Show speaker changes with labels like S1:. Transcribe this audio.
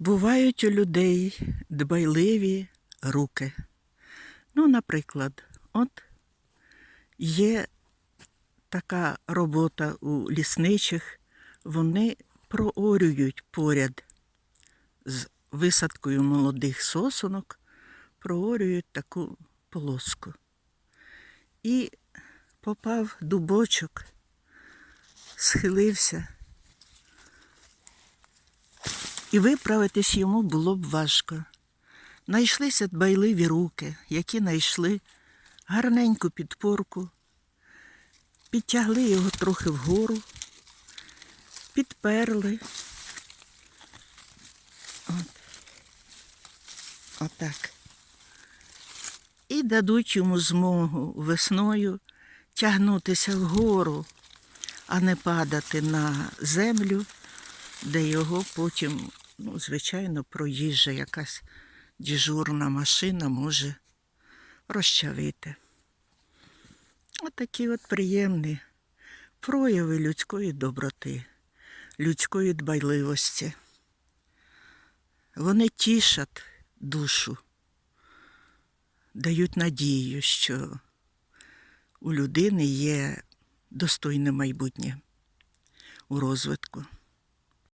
S1: Бувають у людей дбайливі руки. Ну, наприклад, от є така робота у лісничих, вони проорюють поряд з висадкою молодих сосунок, проорюють таку полоску. І попав дубочок, схилився, і виправитись йому було б важко. Найшлися дбайливі руки, які знайшли гарненьку підпорку, підтягли його трохи вгору, підперли. От. Отак. І дадуть йому змогу весною тягнутися вгору, а не падати на землю, де його потім, ну, звичайно, проїжджа якась діжурна машина може розчавити. Отакі от приємні прояви людської доброти, людської дбайливості. Вони тішать душу, дають надію, що у людини є достойне майбутнє у розвитку.